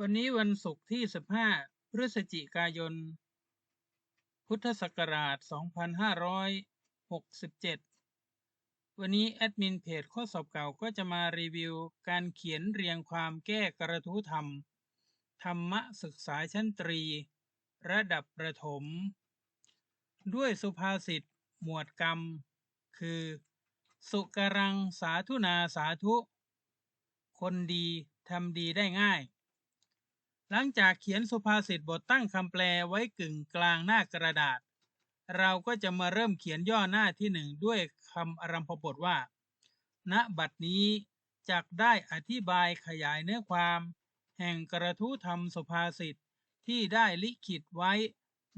วันนี้วันศุกร์ที่ 15 พฤศจิกายน พุทธศักราช 2567 วันนี้แอดมินเพจข้อสอบเก่าก็จะมารีวิวการเขียนเรียงความแก้กระทู้ธรรม ธรรมศึกษาชั้นตรี ระดับประถม ด้วยสุภาษิตหมวดกรรม คือ สุกรังสาธุนาสาธุ คนดีทำดีได้ง่าย หลังจากเขียนสุภาษิตบทตั้งคำแปลไว้กึ่งกลางหน้ากระดาษ เราก็จะมาเริ่มเขียนย่อหน้าที่หนึ่งด้วยคำอารัมพบทว่า ณ บัดนี้จักได้อธิบายขยายเนื้อความ แห่งกระทู้ธรรมสุภาษิตที่ได้ลิขิตไว้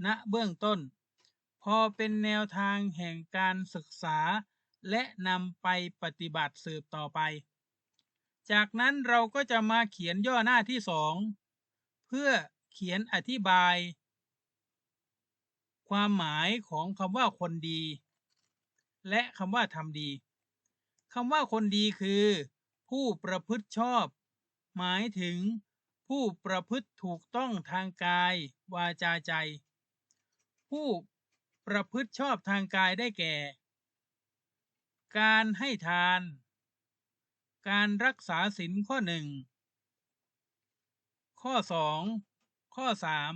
ณ เบื้องต้น พอเป็นแนวทางแห่งการศึกษา และนำไปปฏิบัติสืบต่อไป จากนั้นเราก็จะมาเขียนย่อหน้าที่สอง พื่อเขียนอธิบาย ความหมายของคำว่าคนดี และคำว่าทำดีคำว่าคนดีคือ ผู้ประพฤติชอบ หมายถึง ผู้ประพฤติถูกต้องทางกาย วาจาใจ ผู้ประพฤติชอบทางกายได้แก่ การให้ทาน การรักษาศีลข้อหนึ่ง ข้อสองข้อสาม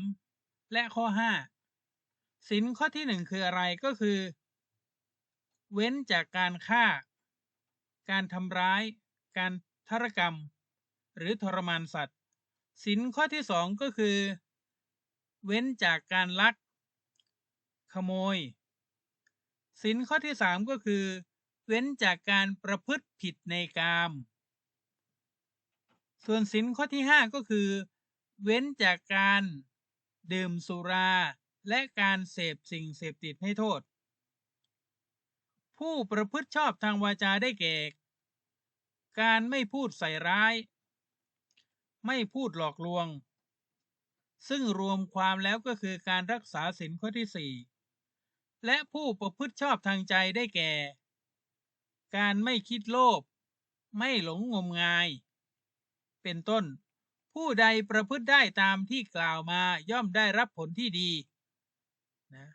และข้อห้าศีลข้อที่หนึ่งคืออะไรก็คือ เว้นจากการฆ่า การทำร้าย การทารกรรม หรือทรมานสัตว์ศีลข้อที่สองก็คือ เว้นจากการลัก ขโมยศีลข้อที่สามก็คือ เว้นจากการประพฤติผิดในกาม ส่วนศีลข้อที่ห้าก็คือ เว้นจากการดื่มสุราและการเสพสิ่งเสพติดให้โทษ ผู้ประพฤติชอบทางวาจาได้แก่ การไม่พูดใส่ร้าย ไม่พูดหลอกลวง ซึ่งรวมความแล้วก็คือการรักษาศีลข้อที่สี่และผู้ประพฤติชอบทางใจได้แก่ การไม่คิดโลภ ไม่หลงงมงาย เป็นต้น ผู้ใดประพฤติได้ตามที่กล่าวมาย่อมได้รับผลที่ดีนะ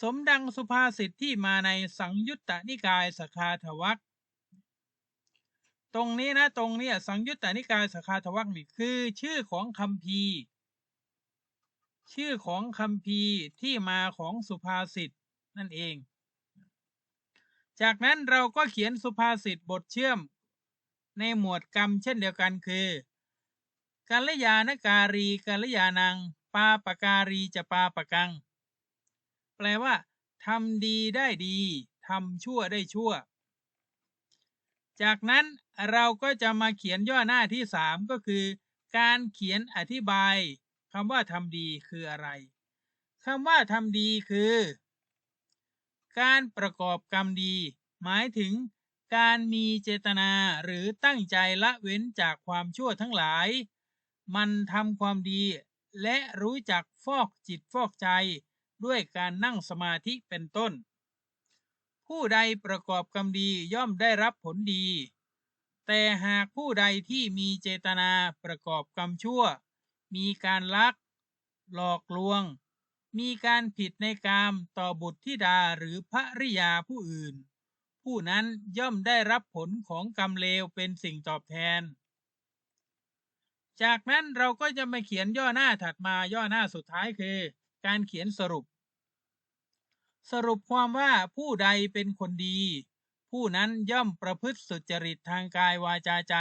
สมดังสุภาษิตที่มาในสังยุตตนิกายสคาทวักตรงนี้นะตรงนี้สังยุตตนิกายสคาทวักนี่คือชื่อของคำพีชื่อของคำพีที่มาของสุภาษิตนั่นเอง จากนั้นเราก็เขียนสุภาษิตบทเชื่อมในหมวดกรรมเช่นเดียวกันคือ กัลยาณการีกัลยาณัง ปาปการีจะปาปกัง แปลว่าทำดีได้ดีทำชั่วได้ชั่ว จากนั้นเราก็จะมาเขียนย่อหน้าที่สามก็คือ การเขียนอธิบายคำว่าทำดีคืออะไรคำว่าทำดีคือ การประกอบกรรมดี หมายถึงการมีเจตนาหรือตั้งใจละเว้นจากความชั่วทั้งหลาย มันทำความดี และรู้จักฟอกจิตฟอกใจด้วยการนั่งสมาธิเป็นต้น ผู้ใดประกอบกรรมดีย่อมได้รับผลดี แต่หากผู้ใดที่มีเจตนาประกอบกรรมชั่ว มีการลัก หลอกลวง มีการผิดในกามต่อบุตรธิดาหรือภริยาผู้อื่น ผู้นั้นย่อมได้รับผลของกรรมเลวเป็นสิ่งตอบแทน จากนั้นเราก็จะมาเขียนย่อหน้าถัดมาย่อหน้าสุดท้ายคือ การเขียนสรุป สรุปความว่าผู้ใดเป็นคนดี ผู้นั้นย่อมประพฤติสุจริตทางกายวาจาใจ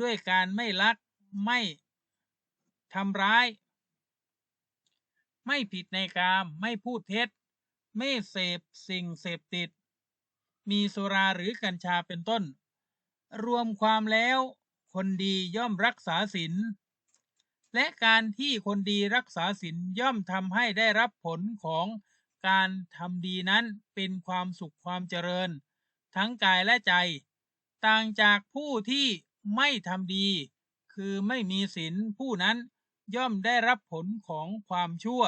ด้วยการไม่ลักไม่ทำร้าย ไม่ผิดในกาม ไม่พูดเท็จ ไม่เสพสิ่งเสพติด มีสุราหรือกัญชาเป็นต้น รวมความแล้ว คนดีย่อมรักษาศีลและการที่คนดีรักษาศีลย่อมทำให้ได้รับผลของการทำดีนั้นเป็นความสุขความเจริญ ทั้งกายและใจ ต่างจากผู้ที่ไม่ทำดี คือไม่มีศีลผู้นั้นย่อมได้รับผลของความชั่ว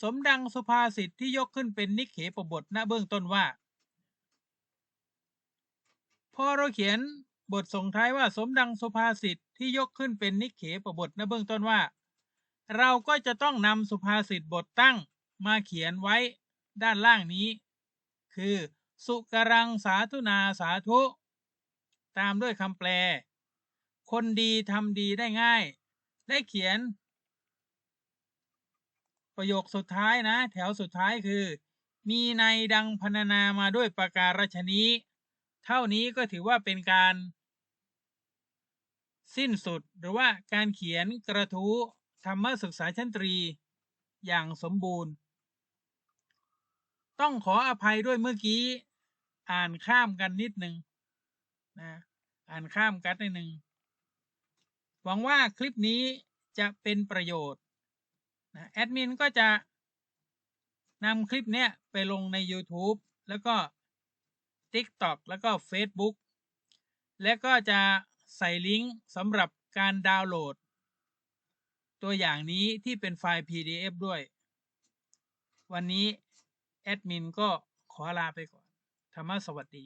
สมดังสุภาษิตที่ยกขึ้นเป็นนิเขปบทณเบื้องต้นว่า พอเราเขียน บทส่งท้ายว่าสมดังสุภาษิตที่ยกขึ้นเป็นนิเขปบทนะเบื้องต้นว่า เราก็จะต้องนำสุภาษิตบทตั้งมาเขียนไว้ด้านล่างนี้ คือ สุกรังสาธุนาสาธุ ตามด้วยคำแปล คนดีทำดีได้ง่าย ได้เขียน ประโยคสุดท้ายนะ แถวสุดท้ายคือ มีในดังพรรณนามาด้วยประการฉนี้ เท่านี้ก็ถือว่าเป็นการ สิ้นสุดหรือว่าการเขียนกระทู้ธรรมศึกษาชั้นตรี อย่างสมบูรณ์ ต้องขออภัยด้วยเมื่อกี้ อ่านข้ามกันนิดหนึ่งนะอ่านข้ามกันนิดหนึ่งหวังว่าคลิปนี้จะเป็นประโยชน์นะแอดมินก็จะนำคลิปเนี้ยไปลงใน YouTube แล้วก็ TikTok แล้วก็ Facebook และก็จะใส่ลิงก์สำหรับการดาวน์โหลด ตัวอย่างนี้ที่เป็นไฟล์ PDF ด้วย วันนี้แอดมินก็ขอลาไปก่อน ธรรมะสวัสดี